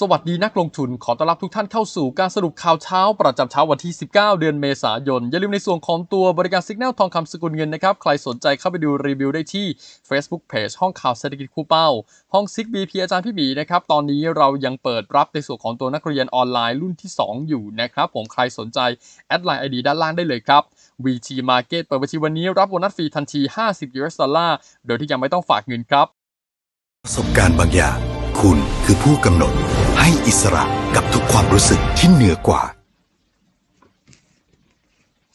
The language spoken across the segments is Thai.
สวัสดีนักลงทุนขอต้อนรับทุกท่านเข้าสู่การสรุปข่าวเช้า ประจำเช้าวันที่ 19 เดือนเมษายน อย่าลืมในส่วนของตัวบริการสิกแนลทองคำสกุลเงินนะครับ ใครสนใจเข้าไปดูรีวิวได้ที่ Facebook Page ห้องข่าวเศรษฐกิจคู่เป้า ห้องซิกบีพีอาจารย์พี่บีนะครับ ตอนนี้เรายังเปิดรับในส่วนของตัวนักเรียนออนไลน์รุ่นที่ 2 อยู่นะครับ ผมใครสนใจแอดไลน์ ID ด้านล่างได้เลยครับ VT Market เปิดบัญชีวันนี้รับโบนัสฟรีทันที 50 US ดอลลาร์โดยที่ยังไม่ต้องฝากเงินครับประสบการณ์บางอย่าง คุณคือผู้กำหนดให้อิสระกับทุกความรู้สึกที่เหนือกว่า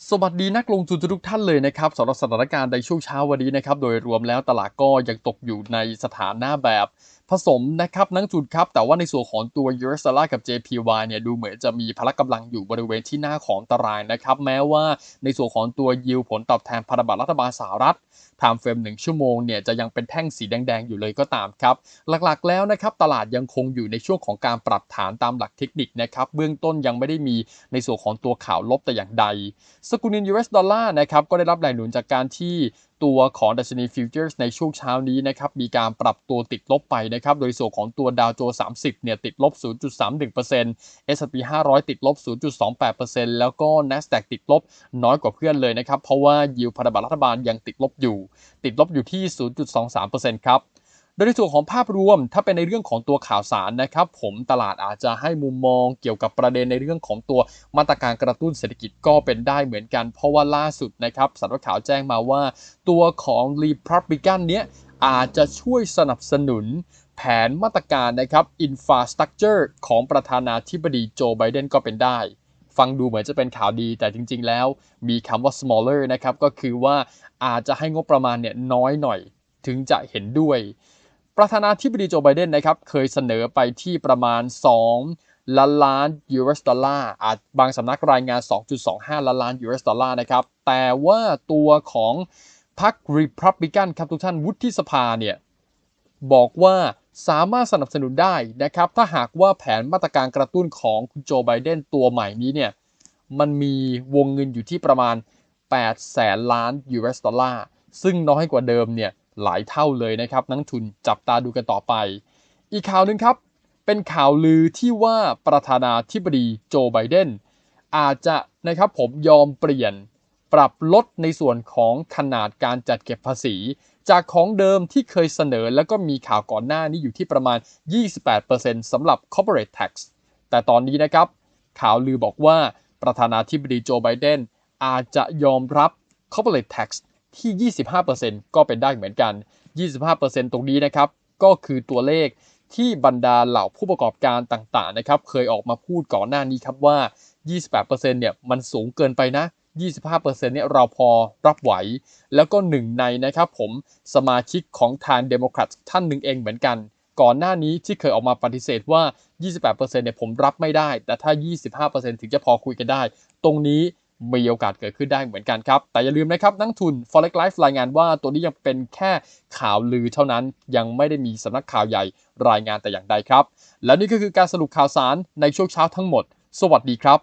สวัสดีนักลงทุนทุกท่านเลยนะครับสำหรับสถานการณ์ในช่วงเช้าวันนี้นะครับ โดยรวมแล้วตลาดก็ยังตกอยู่ในสถานะแบบ ผสมนะครับนักจุดครับ แต่ว่าในส่วนของตัว US dollar กับ JPY เนี่ยดูเหมือนจะมีพละกำลังอยู่บริเวณที่หน้าของตารางนะครับ แม้ว่าในส่วนของตัวยิวผลตอบแทนพันธบัตรรัฐบาลสหรัฐไทม์เฟรม1ชั่วโมงเนี่ยจะยังเป็นแท่งสีแดงๆ อยู่เลยก็ตามครับ หลักๆแล้วนะครับตลาดยังคงอยู่ในช่วงของการปรับฐานตามหลักเทคนิคนะครับเบื้องต้นยังไม่ได้มีในส่วนของตัวข่าวลบแต่อย่างใด สกุลเงิน US ดอลลาร์นะครับก็ได้รับแรงหนุนจากการที่ตัวของดัชนีฟิวเจอร์สในช่วงเช้านี้นะครับมีการปรับตัวติดลบไปนะครับโดยส่วนของตัวดาวโจนส์30 เนี่ยติดลบ 0.31% S&P 500 ติดลบ 0.28%แล้วก็ NASDAQ ติดลบน้อยกว่าเพื่อนเลยนะครับ เพราะว่ายิวพันธบัตรรัฐบาลยังติดลบอยู่ ติดลบอยู่ที่ 0.23%ครับ โดยในส่วนของภาพรวมถ้าเป็นในเรื่องของตัวข่าวสารนะครับ ผมตลาดอาจจะให้มุมมองเกี่ยวกับประเด็นในเรื่องของตัวมาตรการกระตุ้นเศรษฐกิจก็เป็นได้เหมือนกัน เพราะว่าล่าสุดนะครับสำนักข่าวแจ้งมาว่า ตัวของ Republican เนี้ยอาจจะช่วยสนับสนุนแผนมาตรการนะครับ Infrastructure ของประธานาธิบดีโจไบเดนก็เป็นได้ ฟังดูเหมือนจะเป็นข่าวดีแต่จริง ๆ แล้วมีคำว่า smaller นะครับ ก็คือว่าอาจจะให้งบประมาณเนี่ยน้อยหน่อย ถึงจะเห็นด้วย ประธานาธิบดีโจไบเดนนะครับเคยเสนอไปที่ประมาณ 2 ล้านล้าน US ดอลลาร์อาจบางสำนักรายงาน 2.25 ล้านล้าน US ดอลลาร์นะครับ แต่ว่าตัวของพรรค Republican ครับทุกท่านวุฒิสภาเนี่ยบอกว่าสามารถสนับสนุนได้นะครับ ถ้าหากว่าแผนมาตรการกระตุ้นของคุณโจไบเดนตัวใหม่นี้เนี่ยมันมีวงเงินอยู่ที่ประมาณ8แสนล้าน US ดอลลาร์ซึ่งน้อยกว่าเดิมเนี่ย หลายเท่าเลยนะครับ นักทุนจับตาดูกันต่อไป อีกข่าวหนึ่งครับ เป็นข่าวลือที่ว่าประธานาธิบดีโจไบเดนอาจจะนะครับผมยอมเปลี่ยนปรับลดในส่วนของขนาดการจัดเก็บภาษี จากของเดิมที่เคยเสนอแล้วก็มีข่าวก่อนหน้านี้อยู่ที่ประมาณ 28%สำหรับ corporate tax แต่ตอนนี้นะครับข่าวลือบอกว่าประธานาธิบดีโจไบเดนอาจจะยอมรับ corporate tax ที่ 25%ก็เป็นได้เหมือนกัน 25%ตรงนี้นะครับ ก็คือตัวเลขที่บรรดาเหล่าผู้ประกอบการต่างๆนะครับ เคยออกมาพูดก่อนหน้านี้ครับว่า 28%เนี่ยมันสูงเกินไปนะ 25%เนี่ยเราพอรับไหว แล้วก็หนึ่งในนะครับผมสมาชิกของทางเดโมแครตท่านหนึ่งเองเหมือนกัน ก่อนหน้านี้ที่เคยออกมาปฏิเสธว่า 28%เนี่ยผมรับไม่ได้ แต่ถ้า 25%ถึงจะพอคุยกันได้ ตรงนี้ มีโอกาสเกิดขึ้นได้เหมือนกันครับ แต่อย่าลืมนะครับนักทุน Forex Life รายงานว่าตัวนี้ยังเป็นแค่ข่าวลือเท่านั้นยังไม่ได้มีสำนักข่าวใหญ่รายงานแต่อย่างใดครับ และนี่ก็คือการสรุปข่าวสารในช่วงเช้าทั้งหมด สวัสดีครับ